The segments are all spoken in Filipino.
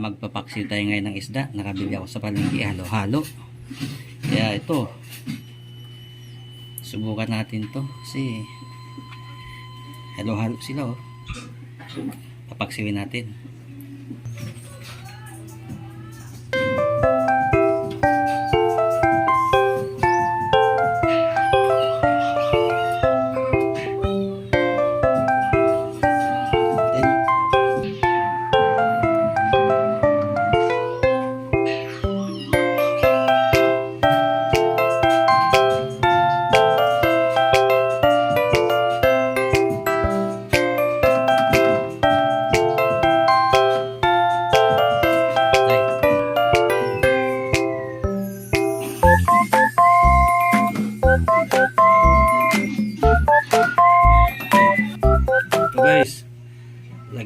magpapaksiw tayo ngayon ng isda. Nakabili ako sa palengke halo-halo. Kaya ito. Subukan natin to kasi halo-halo sila oh. Papaksiwin natin.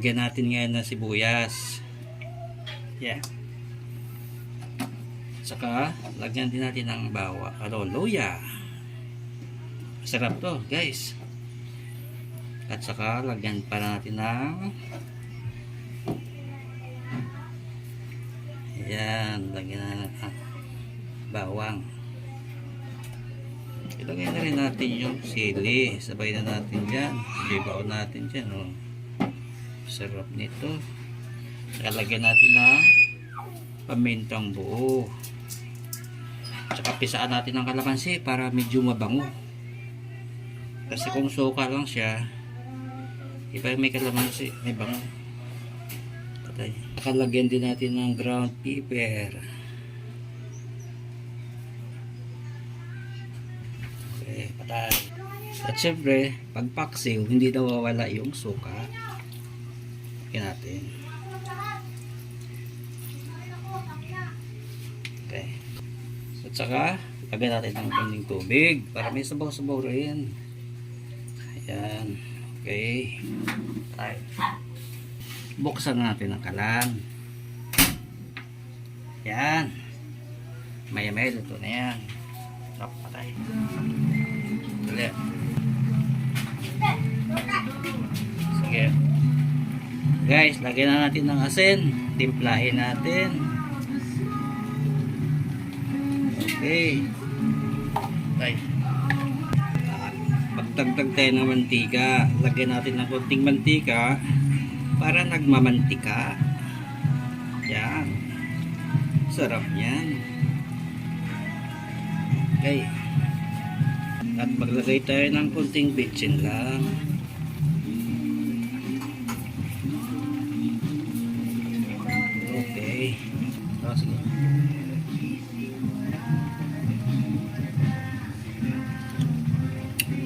Lagyan natin ngayon ng sibuyas. Yeah. Saka, lagyan din natin ng bawa, ano, luya. Masarap to, guys. At saka, lagyan pa natin ng Ayan, lagyan na ng ah, bawang. Ilagay na rin natin yung sili. Sabay na natin dyan. Libaw natin dyan. Oh. Sarap nito. Saka lagyan natin ng pamintang buo. Tsaka pisaan natin ng kalamansi para medyo mabango. Kasi kung suka lang siya, iba may kalamansi, may bango. Patay. Nakalagyan din natin ng ground pepper. Okay, patay. At syempre, pag paksiw, hindi nawawala yung suka. Lagyan natin. Okay. At saka, lagyan natin ng konting tubig para may sabaw-sabaw rin. Ayan. Okay. Patay buksan natin ang kalan yan maya maya luto na yan Sarap, patay Dali. Guys lagyan na natin ng asin. Timplahin natin. Okay. Patay pagtagtag tayo ng mantika. Lagyan natin ng konting mantika para nagmamantika. Yan. Sarap yan okay. At maglagay tayo ng konting bitchin lang oh, sige.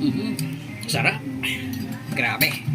Mhm. sarap. Grabe